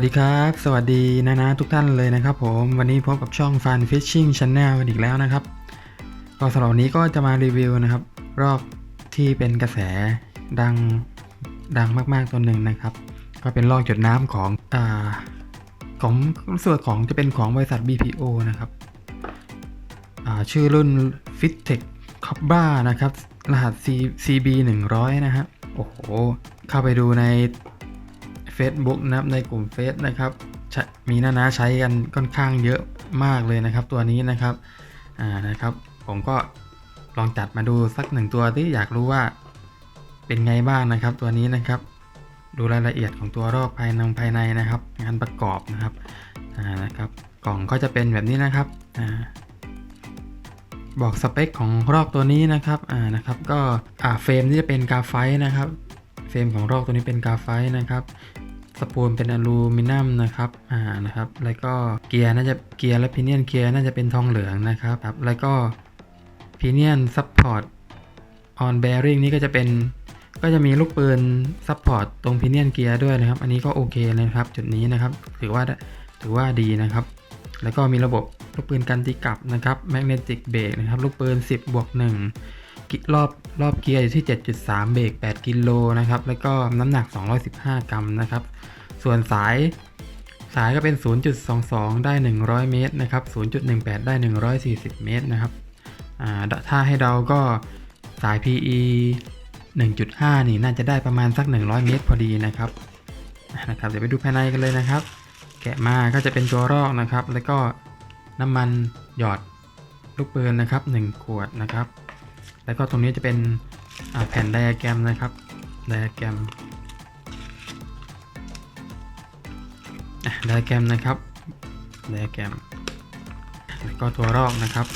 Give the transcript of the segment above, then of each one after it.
วัสดีครับ สวัสดีนะนะทุกท่านเลยนะครับผมวันนี้พบกับช่อง Fun Fishing Channel กันอีกแล้วนะครับ ก็สำหรับนี้ก็จะมารีวิวนะครับ รอบที่เป็นกระแสดังดังมากๆตัวหนึ่งนะครับ ก็เป็นลอกหยดน้ำของอ่าของสึกว่าของจะเป็นของบริษัท BPO นะครับชื่อรุ่น Fittech Cobra นะครับ รหัส C CB 100นะฮะโอ้โหเข้าไปดูใน Facebook นะครับในกลุ่มเฟซนะครับมีหน้านาใช้กันค่อนข้างเยอะมากเลยนะครับ ตัวนี้นะครับอ่านะครับ ผมก็ลองจัดมาดูสักหนึ่งตัวที่อยากรู้ว่าเป็นไงบ้างนะครับ ตัวนี้นะครับ ดูรายละเอียดของตัวรอบภายในภายในนะครับ งานประกอบนะครับอ่านะครับ กล่องก็จะเป็นแบบนี้นะครับอ่าบอกสเปคของรอกตัวนี้นะครับอ่านะครับ ก็อ่าเฟรมนี่จะเป็นกาไฟนะครับเฟรมของรอกตัวนี้เป็นกาไฟนะครับ สปูลเป็นอลูมิเนียมนะครับอ่านะครับแล้วก็เกียร์น่าจะเกียร์และพิเนียนเกียร์น่าจะเป็นทองเหลืองนะครับครับแล้วก็พิเนียนซัพพอร์ตออนแบริ่งนี่ก็จะเป็นก็จะมีลูกปืนซัพพอร์ตตรงพิเนียนเกียร์ด้วยนะครับ อันนี้ก็โอเคเลยนะครับ จุดนี้นะครับ ถือว่าถือว่าดีนะครับ แล้วก็มีระบบลูกปืนกันตีกลับนะครับแมกเนติกเบรกนะครับลูกปืน 10บวก1กิรอบรอบเกียร์อยู่ที่ 7.3 เบรก8กิโลนะครับแล้วก็น้ำหนัก 215 กรัมนะครับ ส่วนสายสายก็เป็น 0.22 ได้ 100 เมตรนะครับ 0.18 ได้ 140 เมตรนะครับถ้าให้เดาก็สาย PE 1.5 นี่น่าจะได้ประมาณสัก 100 เมตรพอดีนะครับนะครับเดี๋ยวไปดูภายในกันเลยนะครับ แกะมาก็จะเป็นตัวรอกนะครับ แล้วก็น้ำมันหยอดลูกปืนนะครับ 1 ขวดนะครับ แล้วก็ตรงนี้จะเป็นแผ่นไดอะแกรมนะครับไดอะแกรม ไดแกรมนะครับไดแกรมแล้วก็ตัวรอกนะครับ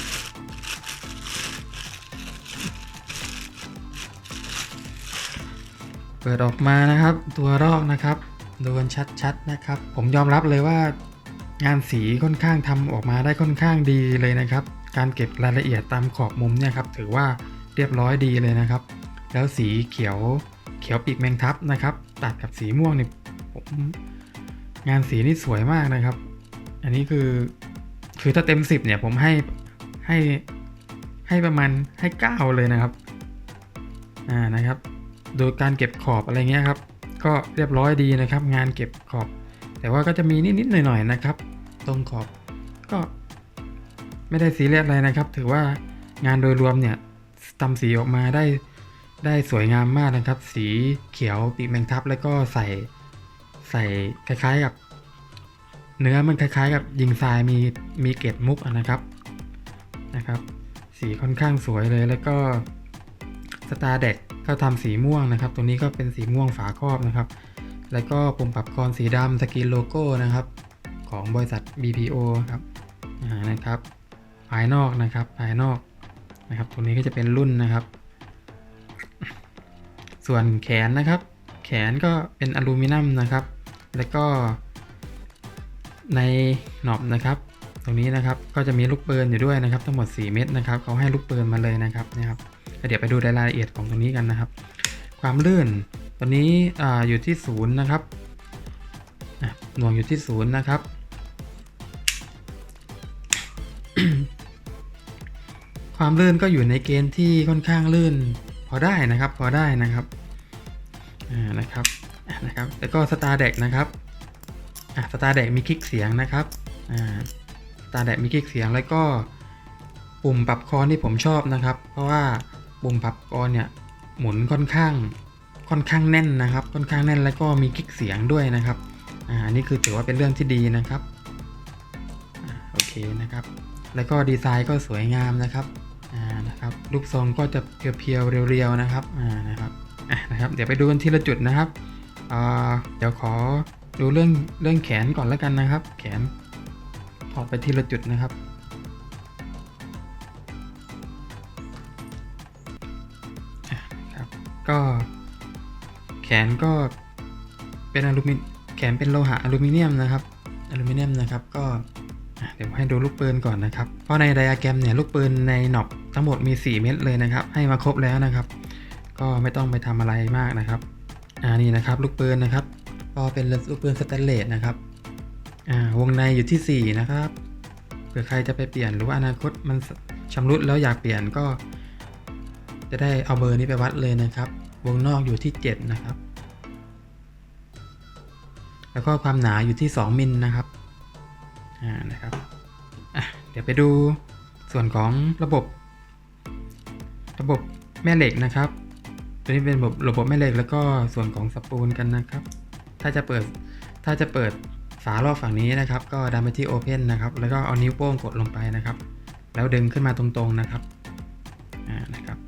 เปิดออกมานะครับตัวรอกนะครับดูกันชัดๆนะครับ ผมยอมรับเลยว่างานสีค่อนข้างทำออกมาได้ค่อนข้างดีเลยนะครับ การเก็บรายละเอียดตามขอบมุมเนี่ยครับถือว่าเรียบร้อยดีเลยนะครับ แล้วสีเขียวเขียวปีกแมงทับนะครับ ตัดกับสีม่วงเนี่ยผม งานสีนี่สวยมากนะครับ อันนี้คือคือถ้าเต็ม 10 เนี่ยผมให้ให้ให้ประมาณให้ 9 เลยนะครับ อ่านะครับ โดยการเก็บขอบอะไรเงี้ยครับ ก็เรียบร้อยดีนะครับ งานเก็บขอบ แต่ว่าก็จะมีนิด ๆ หน่อย ๆ นะครับ ตรงขอบก็ไม่ได้ซีเรียสอะไรนะครับ ถือว่างานโดยรวมเนี่ยทำสีออกมาได้ได้สวยงามมากนะครับ สีเขียวปีแมงทับแล้วก็ใส่ ใส่คล้ายๆกับเนื้อมันคล้ายๆกับยิงทรายมีมีเกล็ดมุกนะครับนะครับ สีค่อนข้างสวยเลยแล้วก็สตาร์เด็กก็ทำสีม่วงนะครับ ตรงนี้ก็เป็นสีม่วงฝาครอบนะครับ แล้วก็ปุ่มปรับคอนสีดำสกรีนโลโก้นะครับ ของบริษัท BPO ครับนะครับ ภายนอกนะครับ ภายนอกนะครับ ตรงนี้ก็จะเป็นรุ่นนะครับ ส่วนแขนนะครับ แขนก็เป็นอลูมิเนียมนะครับ แล้วก็ในหนอบนะครับ ตรงนี้นะครับก็จะมีลูกปืนอยู่ด้วยนะครับ ทั้งหมด 4 เม็ดนะครับเขาให้ลูกปืนมาเลยนะครับนะครับเดี๋ยวไปดูรายละเอียดของตรงนี้กันนะครับ ความลื่นตัวนี้ออยู่ที่ศูนย์นะครับหน่วงอยู่ที่ศูนย์นะครับความลื่นก็อยู่ในเกณฑ์ที่ค่อนข้างลื่น พอได้นะครับ พอได้นะครับอ่านะครับ นะครับ แล้วก็สตาร์เด็กนะครับอะสตาร์เด็กมีคลิกเสียงนะครับอ่าสตาร์เด็กมีคลิกเสียงแล้วก็ปุ่มปรับคอนที่ผมชอบนะครับ เพราะว่าปุ่มปรับคอนเนี่ยหมุนค่อนข้างค่อนข้างแน่นนะครับ ค่อนข้างแน่นแล้วก็มีคลิกเสียงด้วยนะครับอ่าอันนี่คือถือว่าเป็นเรื่องที่ดีนะครับอ่าโอเคนะครับ แล้วก็ดีไซน์ก็สวยงามนะครับอ่านะครับรูปทรงก็จะเพียวๆเรียวๆนะครับอ่านะครับอะนะครับ เดี๋ยวไปดูกันทีละจุดนะครับ อ่าเดี๋ยวขอดูเรื่องเรื่องแขนก่อนแล้วกันนะครับ แขนถอดไปทีละจุดนะครับ ครับ ก็แขนก็เป็นอลูมิแขนเป็นโลหะอลูมิเนียมนะครับอลูมิเนียมนะครับก็เดี๋ยวให้ดูลูกปืนก่อนนะครับ เพราะในไดอะแกรมเนี่ยลูกปืนในหนอบทั้งหมดมี 4 เม็ดเลยนะครับ ให้มาครบแล้วนะครับ ก็ไม่ต้องไปทำอะไรมากนะครับ อ่านี่นะครับลูกปืนนะครับ ก็เป็นลูกปืนสแตนเลสนะครับอ่าวงในอยู่ที่ 4 นะครับเผื่อใครจะไปเปลี่ยนหรือว่าอนาคตมันชำรุดแล้วอยากเปลี่ยนก็ จะได้เอาเบอร์นี้ไปวัดเลยนะครับ วงนอกอยู่ที่ 7 นะครับ แล้วก็ความหนาอยู่ที่ 2 มิลนะครับอ่านะครับอะเดี๋ยวไปดูส่วนของระบบ ระบบแม่เหล็กนะครับ ตัวนี้เป็นระบบระบบแม่เหล็กแล้วก็ส่วนของสปูลกันนะครับ ถ้าจะเปิดถ้าจะเปิดฝารอบฝั่งนี้นะครับ ก็ดันไปที่ Open นะครับ แล้วก็เอานิ้วโป้งกดลงไปนะครับ แล้วดึงขึ้นมาตรงๆนะครับอ่านะครับ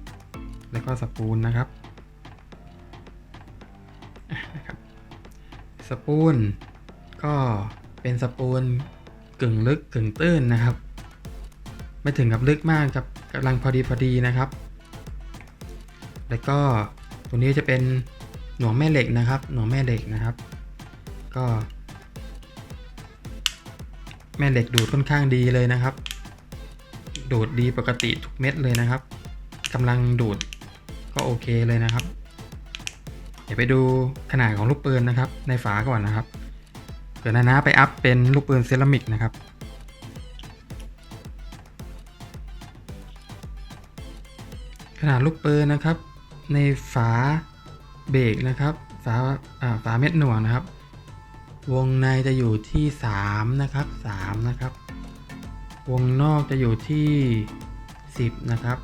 แล้วก็สปูลนะครับนะครับ สปูลก็เป็นสปูลกึ่งลึกกึ่งตื้นนะครับ ไม่ถึงกับลึกมากกับกำลังพอดีพอดีนะครับ แล้วก็ตัวนี้จะเป็นหน่วงแม่เหล็กนะครับ หน่วงแม่เหล็กนะครับ ก็ แม่เหล็กดูดค่อนข้างดีเลยนะครับ ดูดดีปกติทุกเม็ดเลยนะครับกำลังดูดก็โอเคเลยนะครับ เดี๋ยวไปดูขนาดของลูกปืนนะครับ ในฝาก่อนนะครับเผื่อนานาไปอัพเป็นลูกปืนเซรามิกนะครับขนาดลูกปืนนะครับ ในฝาเบรกนะครับฝาฝาเม็ดหน่วงนะครับ วงในจะอยู่ที่3นะครับ3นะครับ วงนอกจะอยู่ที่ 10 นะครับ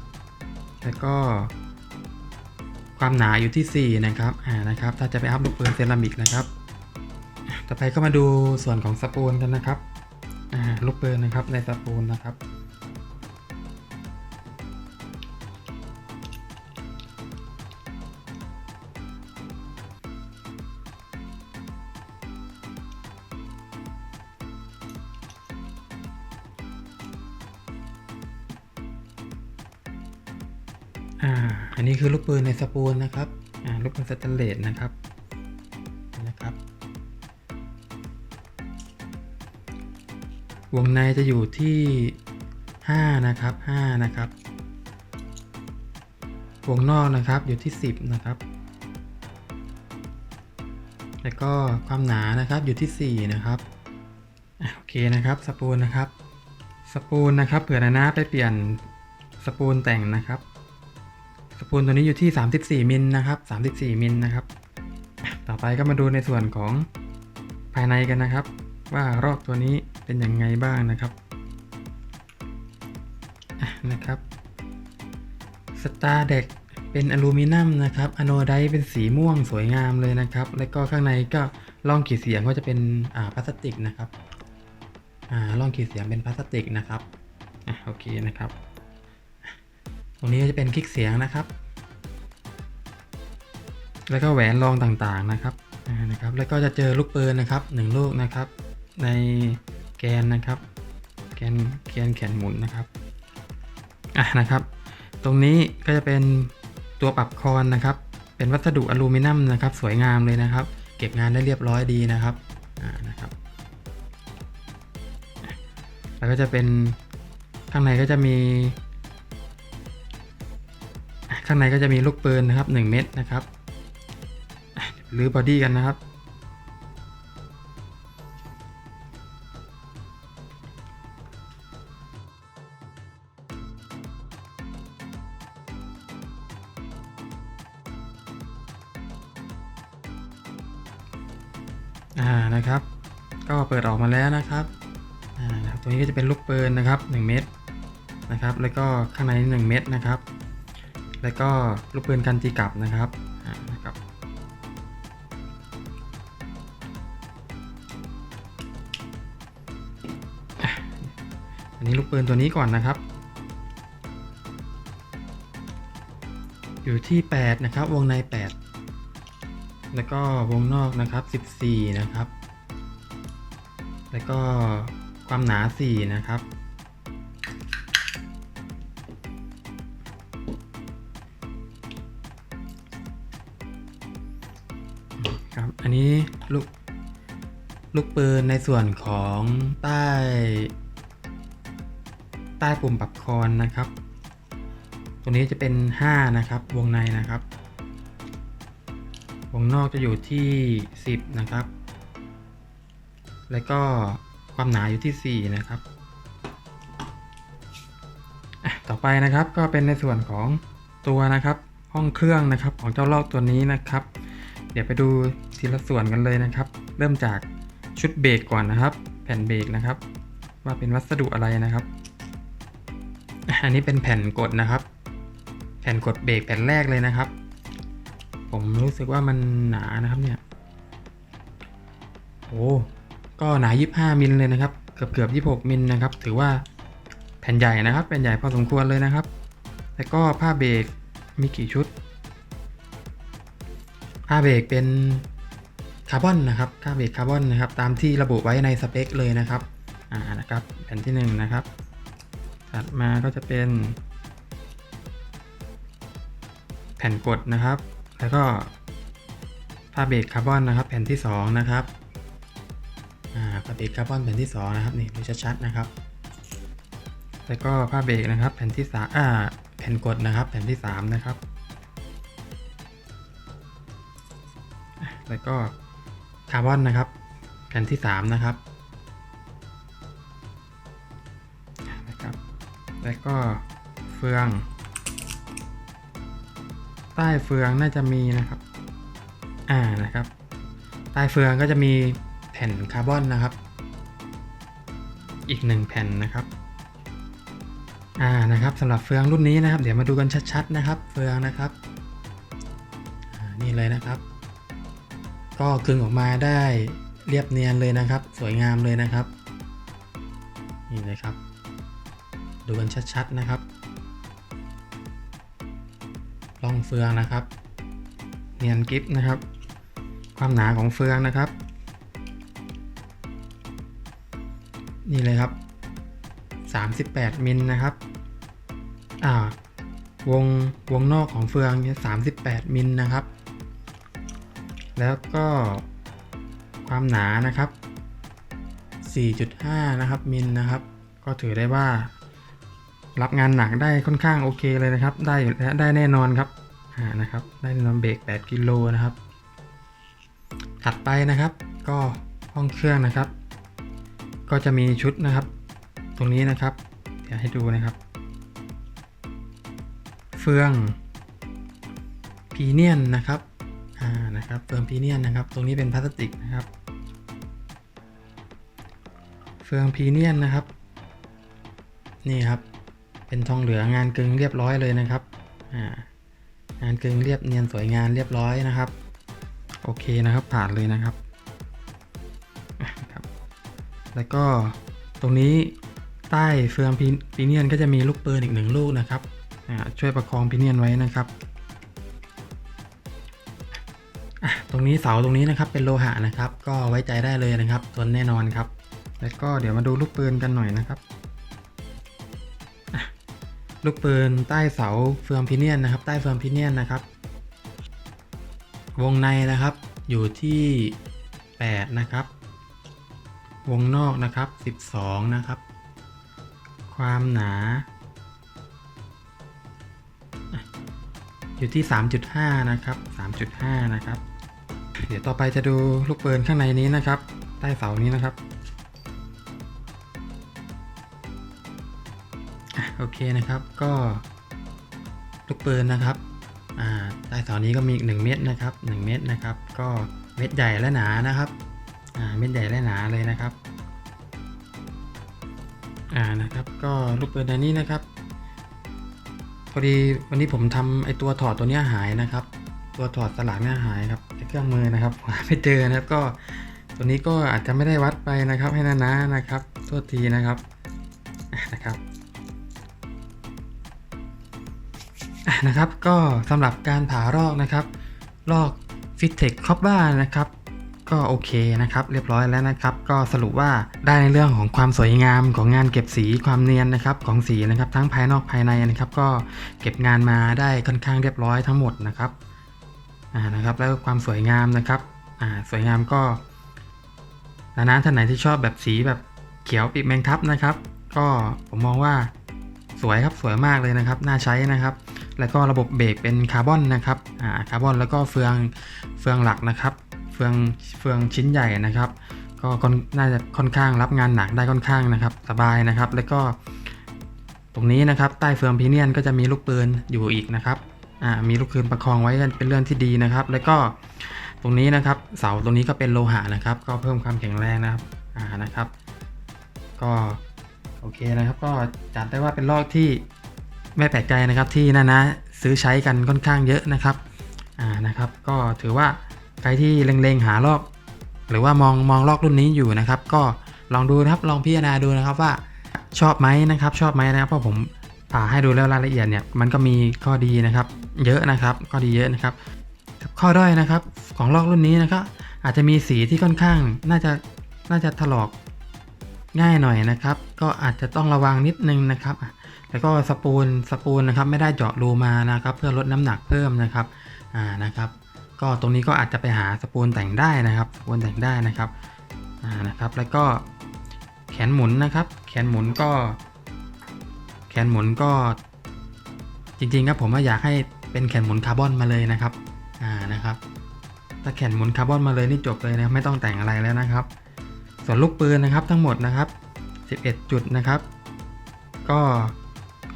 แล้วก็ ความหนาอยู่ที่ 4 นะครับอ่านะครับ ถ้าจะไปอัพลูกปืนเซรามิกนะครับ ต่อไปก็มาดูส่วนของสปูลกันนะครับอ่าลูกปืนนะครับในสปูลนะครับ นี้คือในสปูลนะครับลูกปืนสแตนเลสนะครับนะครับ วงในจะอยู่ที่ 5 นะครับ 5 นะครับ วงนอกนะครับอยู่ที่ 10 นะครับ แล้วก็ความหนานะครับอยู่ที่ 4 นะครับโอเคนะครับสปูลนะครับ สปูลนะครับเผื่อนานาไปเปลี่ยนสปูลแต่งนะครับ ปูลตัวนี้อยู่ที่ 34มิลนะครับ34มิลนะครับ ต่อไปก็มาดูในส่วนของภายในกันนะครับ ว่ารอบตัวนี้เป็นยังไงบ้างนะครับะนะครับสตาร์เด็กเป็นอลูมิเนียมนะครับอโนไดเป็นสีม่วงสวยงามเลยนะครับ แล้วก็ข้างในก็ร่องขีดเสียงก็จะเป็นอ่าพลาสติกนะครับอ่าร่องขีดเสียงเป็นพลาสติกนะครับอะโอเคนะครับ ตรงนี้ก็จะเป็นคลิกเสียงนะครับ แล้วก็แหวนรองต่างๆนะครับนะครับ แล้วก็จะเจอลูกปืนนะครับหนึ่งลูกนะครับ ในแกนนะครับ แกนแกนแขนหมุนนะครับอะนะครับ ตรงนี้ก็จะเป็นตัวปรับคอนนะครับ เป็นวัสดุอลูมิเนียมนะครับ สวยงามเลยนะครับ เก็บงานได้เรียบร้อยดีนะครับอ่านะครับแล้วก็จะเป็นข้างในก็จะมี ข้างในก็จะมีลูกปืนนะครับ 1 เม็ดนะครับอะเดี๋ยวรื้อบอดี้กันนะครับ อ่านะครับ ก็เปิดออกมาแล้วนะครับ อ่านะครับตัวนี้ก็จะเป็นลูกปืนนะครับ 1 เม็ดนะครับ แล้วก็ข้างใน 1 เม็ดนะครับ แล้วก็ลูกปืนกันตีกลับนะครับนะครับอะอันนี้ลูกปืนตัวนี้ก่อนนะครับ อยู่ที่ 8 นะครับ วงใน 8 แล้วก็วงนอกนะครับ 14 นะครับ แล้วก็ความหนา 4 นะครับ ครับ อันนี้ลูกลูกปืนในส่วนของใต้ ใต้ปุ่มปรับคอนนะครับ ตัวนี้จะเป็น 5 นะครับ วงในนะครับ วงนอกจะอยู่ที่ 10 นะครับ แล้วก็ความหนาอยู่ที่ 4 นะครับ ต่อไปนะครับก็เป็นในส่วนของตัวนะครับ ห้องเครื่องนะครับของเจ้าลอกตัวนี้นะครับ เดี๋ยวไปดูทีละส่วนกันเลยนะครับ เริ่มจากชุดเบรกก่อนนะครับ แผ่นเบรกนะครับ ว่าเป็นวัสดุอะไรนะครับ อันนี้เป็นแผ่นกดนะครับ แผ่นกดเบรกแผ่นแรกเลยนะครับ ผมรู้สึกว่ามันหนานะครับเนี่ยโอ้ก็หนา 25 มิลเลยนะครับ เกือบเกือบ26 มิลนะครับ ถือว่าแผ่นใหญ่นะครับ แผ่นใหญ่พอสมควรเลยนะครับ แล้วก็ผ้าเบรกมีกี่ชุด ผ้าเบรกเป็นคาร์บอนนะครับผ้าเบรกคาร์บอนนะครับตามที่ระบุไว้ในสเปคเลยนะครับอ่านะครับแผ่นที่1นะครับ ถัดมาก็จะเป็น แผ่นกดนะครับ แล้วก็ผ้าเบรกคาร์บอนนะครับ แผ่นที่ 2 นะครับอ่าผ้าเบรกคาร์บอนแผ่นที่ 2 นะครับนี่ดูชัดๆนะครับ แล้วก็ผ้าเบรกนะครับ แผ่นที่สามอ่าแผ่นกดนะครับ แผ่นที่ 3 นะครับ แล้วก็คาร์บอนนะครับ แผ่นที่ 3 นะครับนะครับ แล้วก็เฟือง ใต้เฟืองน่าจะมีนะครับ อ่านะครับ ใต้เฟืองก็จะมีแผ่นคาร์บอนนะครับ อีกหนึ่งแผ่นนะครับอ่านะครับสำหรับเฟืองรุ่นนี้นะครับ เดี๋ยวมาดูกันชัดๆนะครับ เฟืองนะครับนี่เลยนะครับ ก็กึงออกมาได้เรียบเนียนเลยนะครับ สวยงามเลยนะครับ นี่เลยครับ ดูกันชัดๆนะครับร่องเฟืองนะครับ เนียนกิฟนะครับ ความหนาของเฟืองนะครับ นี่เลยครับ 38มิลนะครับอ่าวงวงนอกของเฟืองเนี่ย38มิลนะครับ แล้วก็ความหนานะครับ 4.5 นะครับมิลนะครับ ก็ถือได้ว่า รับงานหนักได้ค่อนข้างโอเคเลยนะครับ ได้และได้แน่นอนครับอ่านะครับ ได้แน่นอนเบรก8กิโลนะครับ ถัดไปนะครับก็ห้องเครื่องนะครับ ก็จะมีชุดนะครับ ตรงนี้นะครับ เดี๋ยวให้ดูนะครับ เฟืองพีเนียนนะครับ อ่านะครับเฟืองพีเนียนนะครับ ตรงนี้เป็นพลาสติกนะครับ เฟืองพีเนียนนะครับ นี่ครับ เป็นทองเหลืองงานกึ่งเรียบร้อยเลยนะครับอ่างานกึ่งเรียบเนียนสวยงามเรียบร้อยนะครับ โอเคนะครับผ่านเลยนะครับครับ แล้วก็ตรงนี้ใต้เฟืองพีเนียนก็จะมีลูกปืนอีกหนึ่งลูกนะครับช่วยประคองพีเนียนไว้นะครับ ตรงนี้เสาตรงนี้นะครับเป็นโลหะนะครับ ก็ไว้ใจได้เลยนะครับทนแน่นอนครับ แล้วก็เดี๋ยวมาดูลูกปืนกันหน่อยนะครับลูกปืนใต้เสาเฟืองพิเนียนนะครับ ใต้เฟืองพิเนียนนะครับ วงในนะครับอยู่ที่8นะครับ วงนอกนะครับ 12 นะครับ ความหนา อยู่ที่ 3.5 นะครับ 3.5 นะครับ เดี๋ยวต่อไปจะดูลูกปืนข้างในนี้นะครับ ใต้เสานี้นะครับโอเคนะครับก็ลูกปืนนะครับใต้เสานี้ก็มีอีก 1 เม็ดนะครับ 1 เม็ดนะครับ ก็เม็ดใหญ่และหนานะครับเม็ดใหญ่และหนาเลยนะครับอ่านะครับ ก็ลูกปืนในนี้นะครับ พอดีวันนี้ผมทำไอตัวถอดตัวเนี้ยหายนะครับ ตัวถอดสลักเนี่ยหายครับเครื่องมือนะครับหาไม่เจอนะครับก็ตัวนี้ก็อาจจะไม่ได้วัดไปนะครับให้นานาๆนะครับโทษทีนะครับนะครับนะครับก็สำหรับการผ่ารอกนะครับลอก f i t t e c h c o p b a นะครับ ก็โอเคนะครับ เรียบร้อยแล้วนะครับ ก็สรุปว่าได้ในเรื่องของความสวยงามของงานเก็บสีความเนียนนะครับของสีนะครับทั้งภายนอกภายในนะครับ ก็เก็บงานมาได้ค่อนข้างเรียบร้อยทั้งหมดนะครับอ่านะครับ แล้วความสวยงามนะครับอ่าสวยงามก็นานาท่านไหนที่ชอบแบบสีแบบเขียวปีกแมงทับนะครับ ก็ผมมองว่าสวยครับสวยมากเลยนะครับ น่าใช้นะครับ แล้วก็ระบบเบรกเป็นคาร์บอนนะครับอ่าคาร์บอนแล้วก็เฟืองเฟืองหลักนะครับ ฟืองเฟืองชิ้นใหญ่นะครับ ก็น่าจะค่อนข้างรับงานหนักได้ค่อนข้างนะครับ สบายนะครับ แล้วก็ ตรงนี้นะครับใต้เฟืองพีเนียนก็จะมีลูกปืนอยู่อีกนะครับมีลูกปืนประคองไว้เป็นเรื่องที่ดีนะครับ แล้วก็ตรงนี้นะครับ เสาตรงนี้ก็เป็นโลหะนะครับ ก็เพิ่มความแข็งแรงนะครับอ่านะครับ ก็โอเคนะครับ ก็จัดได้ว่าเป็นลอกที่ไม่แปลกใจนะครับที่นานะซื้อใช้กันค่อนข้างเยอะนะครับอ่านะครับ ก็ถือว่า ใครที่เล็งๆหาลอก หรือว่ามองมองลอกรุ่นนี้อยู่นะครับ ก็ลองดูนะครับลองพิจารณาดูนะครับว่าชอบไหมนะครับ ชอบไหมนะครับเพราะผมผ่าให้ดูแล้วรายละเอียดเนี่ยมันก็มีข้อดีนะครับ เยอะนะครับข้อดีเยอะนะครับ ข้อด้อยนะครับของลอกรุ่นนี้นะครับ อาจจะมีสีที่ค่อนข้างน่าจะน่าจะถลอกง่ายหน่อยนะครับ ก็อาจจะต้องระวังนิดนึงนะครับ แล้วก็สปูลสปูลนะครับ ไม่ได้เจาะรูมานะครับ เพื่อลดน้ำหนักเพิ่มนะครับอ่านะครับ ก็ตรงนี้ก็อาจจะไปหาสปูลแต่งได้นะครับสปูลแต่งได้นะครับอ่านะครับ แล้วก็แขนหมุนนะครับ แขนหมุนก็ แขนหมุนก็ จริงๆครับผมว่าอยากให้เป็นแขนหมุนคาร์บอนมาเลยนะครับอ่านะครับ ถ้าแขนหมุนคาร์บอนมาเลยนี่จบเลยนะไม่ต้องแต่งอะไรแล้วนะครับ ส่วนลูกปืนนะครับทั้งหมดนะครับ 11 จุดนะครับ ก็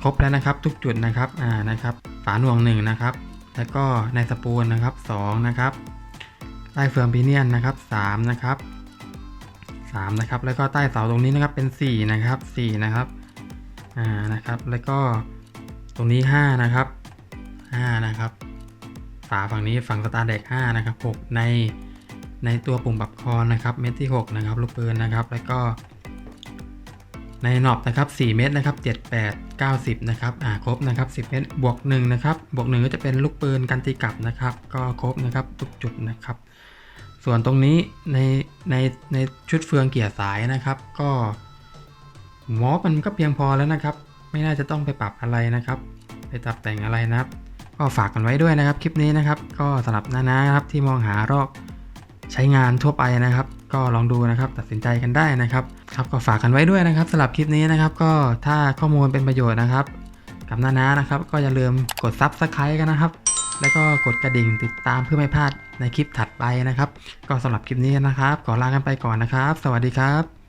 ครบแล้วนะครับทุกจุดนะครับอ่านะครับ ฝาหน่วงหนึ่งนะครับ แล้วก็ในสปูลนะครับ2นะครับใต้เฟืองพีเนียนนะครับ3นะครับ3นะครับ แล้วก็ใต้เสาตรงนี้นะครับเป็น4นะครับ4นะครับอ่านะครับ แล้วก็ตรงนี้5นะครับ5นะครับฝาฝั่งนี้ฝั่งสตาร์เด็ก5นะครับ6ในในตัวปุ่มปรับคอนนะครับเม็ดที่ 6 นะครับ ลูกปืนนะครับ แล้วก็ ในหนอบนะครับ4เม็ดนะครับ7 8 90นะครับอ่าครบนะครับ10 เม็ดบวก1นะครับบวก1ก็จะเป็นลูกปืนกันตีกลับนะครับ ก็ครบนะครับทุกจุดนะครับ ส่วนตรงนี้ในในในชุดเฟืองเกียร์สายนะครับ ก็หมอมันก็เพียงพอแล้วนะครับ ไม่น่าจะต้องไปปรับอะไรนะครับ ไปตัดแต่งอะไรนะครับ ก็ฝากกันไว้ด้วยนะครับ คลิปนี้นะครับ ก็สำหรับน้าๆนะครับที่มองหารอกใช้งานทั่วไปนะครับ ก็ลองดูนะครับตัดสินใจกันได้นะครับครับก็ฝากกันไว้ด้วยนะครับสำหรับคลิปนี้นะครับ ก็ถ้าข้อมูลเป็นประโยชน์นะครับ กับน้าๆนะครับ ก็อย่าลืมกดซับสไครต์กันนะครับ แล้วก็กดกระดิ่งติดตามเพื่อไม่พลาดในคลิปถัดไปนะครับ ก็สำหรับคลิปนี้นะครับขอลากันไปก่อนนะครับ สวัสดีครับ